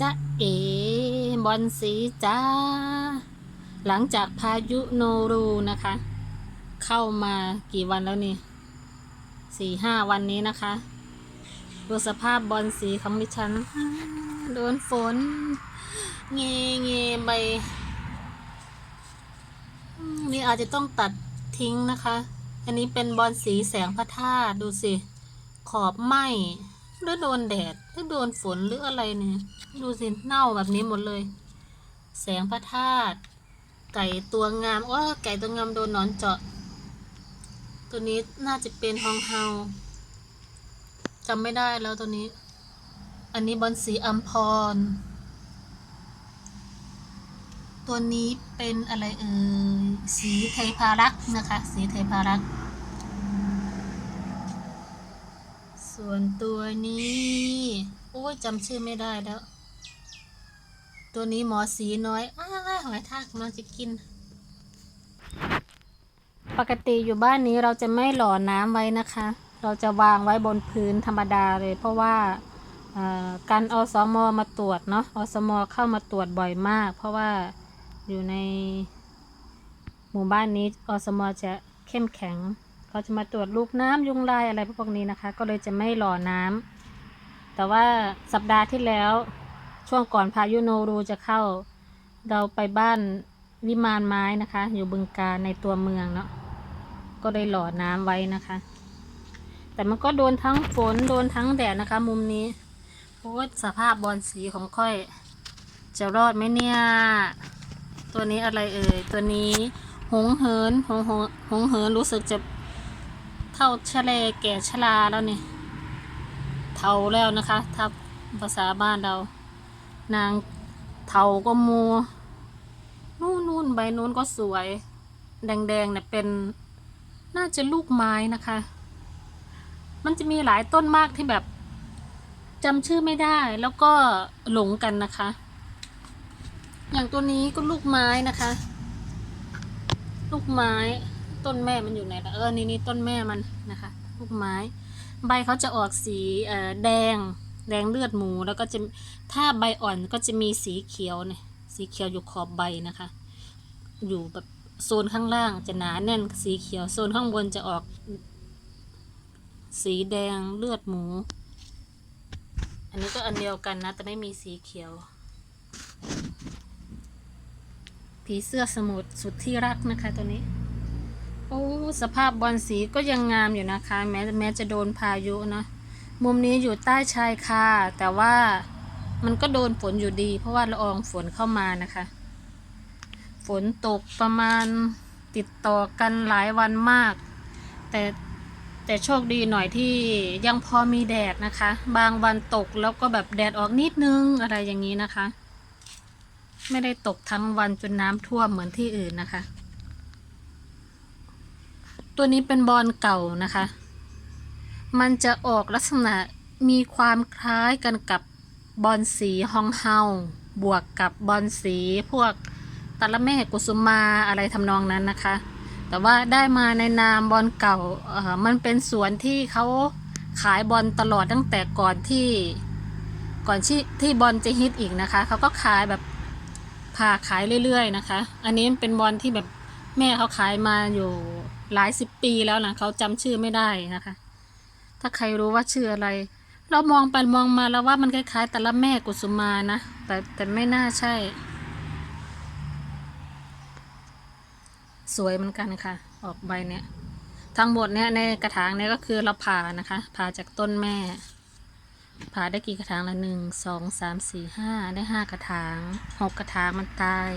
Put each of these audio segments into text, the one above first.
จะเอบอลสีจ้า หลังจากพายุโนรูนะคะ เข้ามากี่วันแล้วนี่สี่ห้าวันนี้นะคะดูสภาพบอลสีของดิฉัน โดนฝน เงเงใบนี่อาจจะต้องตัดทิ้งนะคะ อันนี้เป็นบอลสีแสงพระธาตุดูสิ ขอบไหม หรือโดนแดดหรือโดนฝนหรืออะไรเนี่ยดูสิเน่าแบบนี้หมดเลย แสงพระธาตุไก่ตัวงามว่าไก่ตัวงามโดนนอนเจาะ ตัวนี้น่าจะเป็นฮองเฮาจำไม่ได้แล้วตัวนี้ อันนี้บอลสีอัมพร ตัวนี้เป็นอะไรเอ่ยสีเทพารักษ์นะคะ สีเทพารักษ์ ส่วนตัวนี้โอ้ยจำชื่อไม่ได้แล้ว ตัวนี้หมอสีน้อยอ้าหอยทากมันจะกิน ปกติอยู่บ้านนี้เราจะไม่หล่อน้ำไว้นะคะ เราจะวางไว้บนพื้นธรรมดาเลย เพราะว่าการอสมมาตรวจเนาะอสมเข้ามาตรวจบ่อยมาก เพราะว่าอยู่ในหมู่บ้านนี้อสมจะเข้มแข็ง เขาจะมาตรวจลูกน้ำยุงลายอะไรพวกนี้นะคะ ก็เลยจะไม่หล่อน้ำแต่ว่าสัปดาห์ที่แล้วช่วงก่อนพายุโนรูจะเข้า เราไปบ้านวิมานไม้นะคะ อยู่บึงการในตัวเมืองเนาะก็เลยหล่อน้ำไว้นะคะ แต่มันก็โดนทั้งฝนโดนทั้งแดดนะคะ มุมนี้โอ้ยสภาพบอลสีของค่อย จะรอดไหมเนี่ย ตัวนี้อะไรเอ่ยตัวนี้หงเหินหงหงหงเหินรู้สึกจะ เท่าชะเลแก่ชราแล้วเนี่ยเท่าแล้วนะคะถ้าภาษาบ้านเรา นางเท่าก็มัวนู่นนู่นใบนู้นก็สวย แดงๆเนี่ยเป็นน่าจะลูกไม้นะคะ มันจะมีหลายต้นมากที่แบบจำชื่อไม่ได้แล้วก็หลงกันนะคะ อย่างตัวนี้ก็ลูกไม้นะคะ ลูกไม้ ต้นแม่มันอยู่ไหนล่ะเออนี่นี่ต้นแม่มันนะคะลูกไม้ ใบเขาจะออกสีเอ่อแดงแดงเลือดหมูแล้วก็จะถ้าใบอ่อนก็จะมีสีเขียวเนี่ยสีเขียวอยู่ขอบใบนะคะ อยู่แบบโซนข้างล่างจะหนาแน่นสีเขียวโซนข้างบนจะออก สีแดงเลือดหมู อันนี้ก็อันเดียวกันนะ แต่ไม่มีสีเขียว ผีเสื้อสมุทรสุดที่รักนะคะตัวนี้ โอ้สภาพบอลสีก็ยังงามอยู่นะคะ แม้แม้จะโดนพายุนะมุมนี้อยู่ใต้ชายคาแต่ว่ามันก็โดนฝนอยู่ดี เพราะว่าละอองฝนเข้ามานะคะ ฝนตกประมาณติดต่อกันหลายวันมาก แต่แต่โชคดีหน่อยที่ยังพอมีแดดนะคะ บางวันตกแล้วก็แบบแดดออกนิดนึงอะไรอย่างนี้นะคะ ไม่ได้ตกทั้งวันจนน้ำท่วมเหมือนที่อื่นนะคะ ตัวนี้เป็นบอลเก่านะคะ มันจะออกลักษณะมีความคล้ายกันกับบอลสีฮองเฮาบวกกับบอลสีพวกตะละแม่กุสุมาอะไรทำนองนั้นนะคะ แต่ว่าได้มาในนามบอลเก่าเออมันเป็นสวนที่เขาขายบอลตลอดตั้งแต่ก่อนที่ก่อนที่ที่บอลจะฮิตอีกนะคะ เขาก็ขายแบบพาขายเรื่อยๆนะคะ อันนี้เป็นบอลที่แบบแม่เขาขายมาอยู่ หลายสิบปีแล้วนะเขาจำชื่อไม่ได้นะคะ ถ้าใครรู้ว่าชื่ออะไร เรามองไปมองมาแล้วว่ามันคล้ายๆแต่ละแม่กุสุมานะ แต่แต่ไม่น่าใช่ สวยเหมือนกันค่ะ ออกใบเนี้ยทั้งหมดเนี้ยในกระถางเนี้ยก็คือเราผ่านะคะผ่าจากต้นแม่ผ่าได้กี่กระถางละหนึ่งสองสามสี่ห้าได้ห้ากระถางหกกระถางมันตาย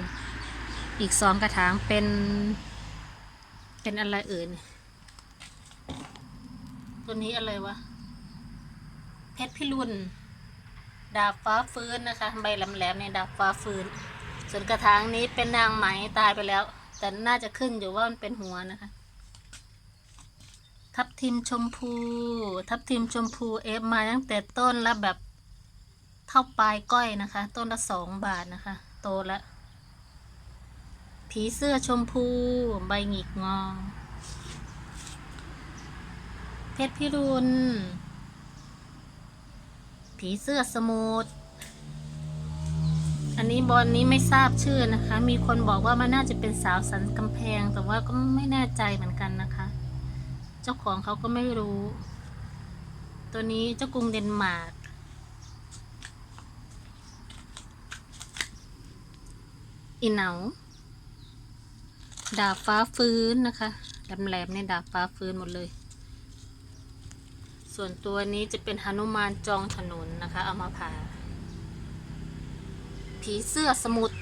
อีกสองกระถางเป็น เป็นอะไรเอ่ยเนี่ยตัวนี้อะไรวะ เพชรพิรุณดาบฟ้าฟื้นนะคะ ใบแหลมๆเนี่ยดาบฟ้าฟื้น ส่วนกระถางนี้เป็นนางไหมตายไปแล้ว แต่น่าจะขึ้นอยู่ว่ามันเป็นหัวนะคะ ทับทิมชมพู ทับทิมชมพูเอฟมาตั้งแต่ต้นแล้วแบบเท่าปลายก้อยนะคะ ต้นละสองบาทนะคะ โตแล้ว ผีเสื้อชมพู ใบหงิกงอ เพชรพิรุณ ผีเสื้อสมุทรอันนี้บอลนี้ไม่ทราบชื่อนะคะ มีคนบอกว่ามันน่าจะเป็นสาวสันกำแพง แต่ว่าก็ไม่แน่ใจเหมือนกันนะคะ เจ้าของเขาก็ไม่รู้ ตัวนี้เจ้ากรุงเดนมาร์กอีเหนา ดาบฟ้าฟื้นนะคะแหลมๆในยดาบฟ้าฟื้นหมดเลย ส่วนตัวนี้จะเป็นหนุมานจองถนนนะคะ เอามาผ่า ผีเสื้อสมุทร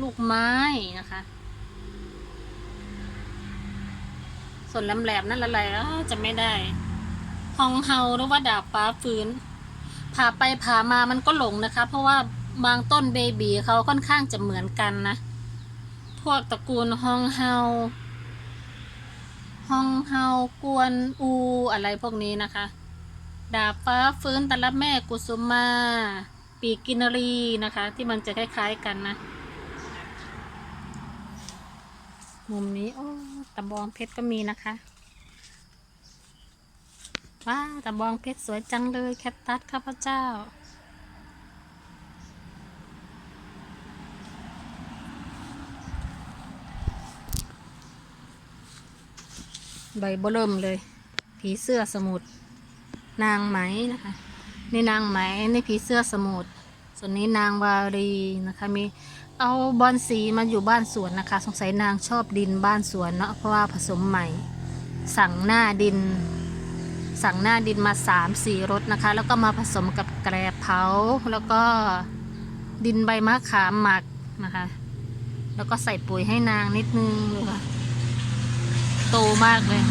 ลูกไม้นะคะ ส่วนแหลมๆนั่นอะไรแล้วจะไม่ได้ฮองเฮาหรือว่าดาบฟ้าฟื้น ผ่าไปผ่ามามันก็หลงนะคะ เพราะว่าบางต้นเบบีเขาค่อนข้างจะเหมือนกันนะ พวกตระกูลฮองเฮาฮองเฮากวนอูอะไรพวกนี้นะคะ ดาบฟ้าฟื้นตะละแม่กุสุมา ปีกินรีนะคะ ที่มันจะคล้ายๆกันนะ มุมนี้โอ้ตะบองเพชรก็มีนะคะ ว้าตะบองเพชรสวยจังเลยแคทตัสข้าพเจ้า ใบเบอเริ่มเลย ผีเสื้อสมุทรนางไหมนะคะนี่นางไหมนี่ผีเสื้อสมุทรส่วนนี้นางวารีนะคะมีเอาบอลสีมาอยู่บ้านสวนนะคะ สงสัยนางชอบดินบ้านสวนเนาะเพราะว่าผสมใหม่ สั่งหน้าดิน สั่งหน้าดินมาสามสี่รถนะคะ แล้วก็มาผสมกับแกลบเผาแล้วก็ดินใบมะขามหมักนะคะ แล้วก็ใส่ปุ๋ยให้นางนิดนึงเลยค่ะ โตมากเลย